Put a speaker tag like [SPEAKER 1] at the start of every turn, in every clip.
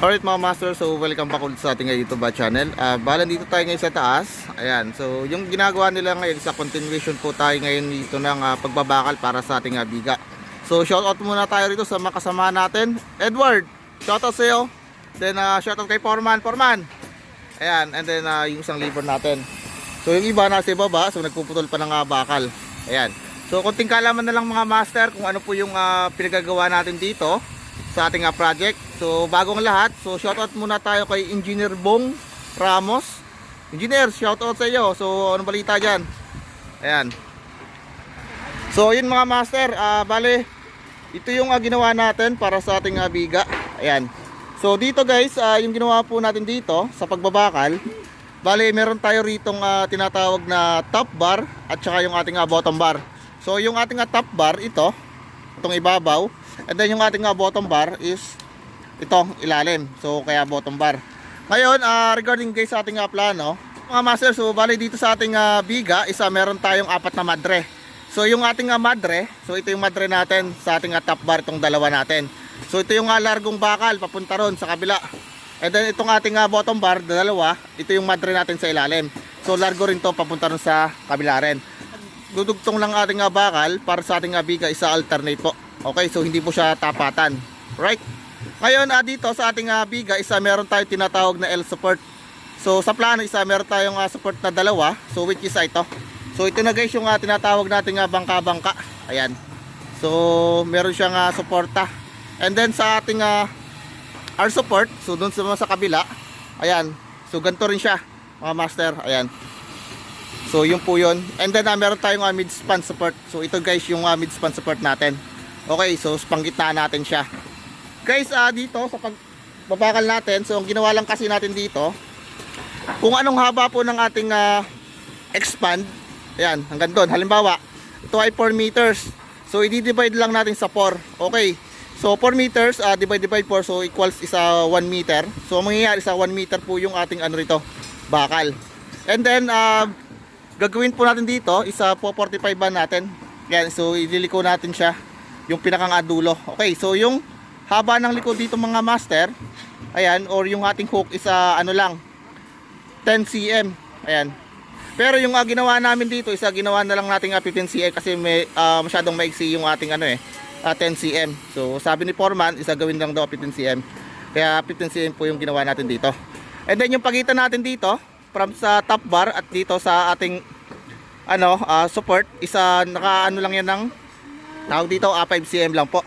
[SPEAKER 1] Alright mga master, so welcome back ulit sa ating YouTube channel. Uh, bala dito tayo ngayon sa taas. Ayan, so yung ginagawa nila ngayon sa continuation po tayo ngayon dito ng ah, pagbabakal para sa ating ah, biga. So shoutout muna tayo rito sa mga kasama natin. Edward, shoutout sa iyo. Then uh, shoutout kay Foreman, Foreman. Ayan, and then ah, yung isang labor natin. So yung iba nasa ibaba, so nagpuputol pa ng ah, bakal. Ayan. So konting kalaman na lang mga master kung ano po yung ah, pinagagawa natin dito sa ating ah, project. So bagong lahat, so shoutout muna tayo kay Engineer Bong Ramos. Engineer, shoutout sa iyo. So anong balita diyan? Ayan. So yun mga master, ah bale ito yung ah, ginawa natin para sa ating ah, biga. Ayan. So dito guys, ah, yung ginawa po natin dito sa pagbabakal, bale meron tayo ritong ah, tinatawag na top bar at saka yung ating ah, bottom bar. So yung ating ah, top bar ito, itong ibabaw, and then yung ating ah, bottom bar is itong ilalim. So kaya bottom bar. Ngayon, ah, regarding guys sa ating ah, plano, mga master, so bali dito sa ating ah, biga, isa meron tayong apat na madre. So yung ating ah, madre, so ito yung madre natin sa ating ah, top bar itong dalawa natin. So ito yung ah, largong bakal papunta ron sa kabila. And then itong ating ah, bottom bar, dalawa, ito yung madre natin sa ilalim. So largo rin to papunta ron sa kabila rin. Dudugtong lang ating ah, bakal para sa ating ah, biga isa alternate po. Okay, so hindi po siya tapatan. Right? Ngayon ah, dito sa ating ah, biga, isa meron tayong tinatawag na L support. So sa plano isa meron tayong ah, support na dalawa, so which is ah, ito. So ito na guys yung ah, tinatawag nating ah, bangka-bangka. Ayan. So meron siyang ah, suporta. And then sa ating ah, R support, so doon sa, sa kabila, ayan. So ganito rin siya, mga master. Ayan. So yun po yun. And then ah, meron tayong ah, mid-span support. So ito guys yung ah, mid-span support natin. Okay, so panggitna natin siya. Guys, ah dito sa pagbabakal natin, so ang ginawa lang kasi natin dito, kung anong haba po ng ating ah, expand, ayan, hanggang doon. Halimbawa, ito ay 4 meters. So i-divide lang natin sa 4. Okay. So 4 meters, ah, divide divide 4, so equals isa 1 meter. So ang mangyayari sa 1 meter po yung ating ano rito, bakal. And then, ah, gagawin po natin dito, isa po 45 ba natin. Yan, so ililiko natin siya yung pinakang adulo. Okay, so yung haba ng likod dito mga master, ayan, or yung ating hook is ah, ano lang, 10 cm. Ayan. Pero yung ah, ginawa namin dito, isa ginawa na lang natin ah, 15 cm kasi may ah, masyadong maiksi yung ating ano eh, ah, 10 cm. So sabi ni Foreman, isa gawin lang daw 15 cm. Kaya 15 cm po yung ginawa natin dito. And then yung pagitan natin dito, from sa top bar at dito sa ating ano, ah, support, isa naka ano lang yan ng tawag dito, ah, 5 cm lang po.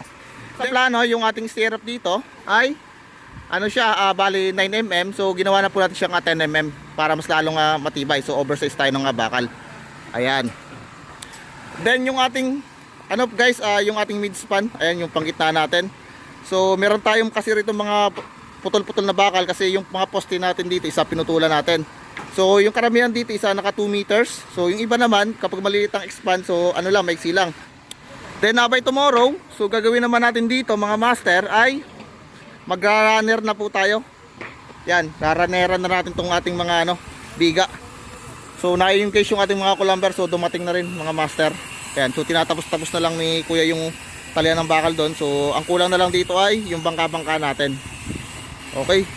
[SPEAKER 1] Sa plano, yung ating stirrup dito ay ano siya, ah, bali 9 mm. So ginawa na po natin siyang ah, 10 mm para mas lalong ah, matibay. So oversize tayo ng ah, bakal. Ayan. Then yung ating ano guys, ah, yung ating mid span, ayan yung panggitna natin. So meron tayong kasi rito mga putol-putol na bakal kasi yung mga poste natin dito isa pinutulan natin. So yung karamihan dito isa naka 2 meters. So yung iba naman kapag maliit ang expand so ano lang maiksi lang. Then uh, by tomorrow, so gagawin naman natin dito mga master ay magra-runner na po tayo. Yan, raraneran na natin tong ating mga ano, biga. So na-in case yung ating mga kulamber so dumating na rin mga master. Yan, so tinatapos-tapos na lang ni kuya yung talian ng bakal doon. So ang kulang na lang dito ay yung bangka-bangka natin. Okay.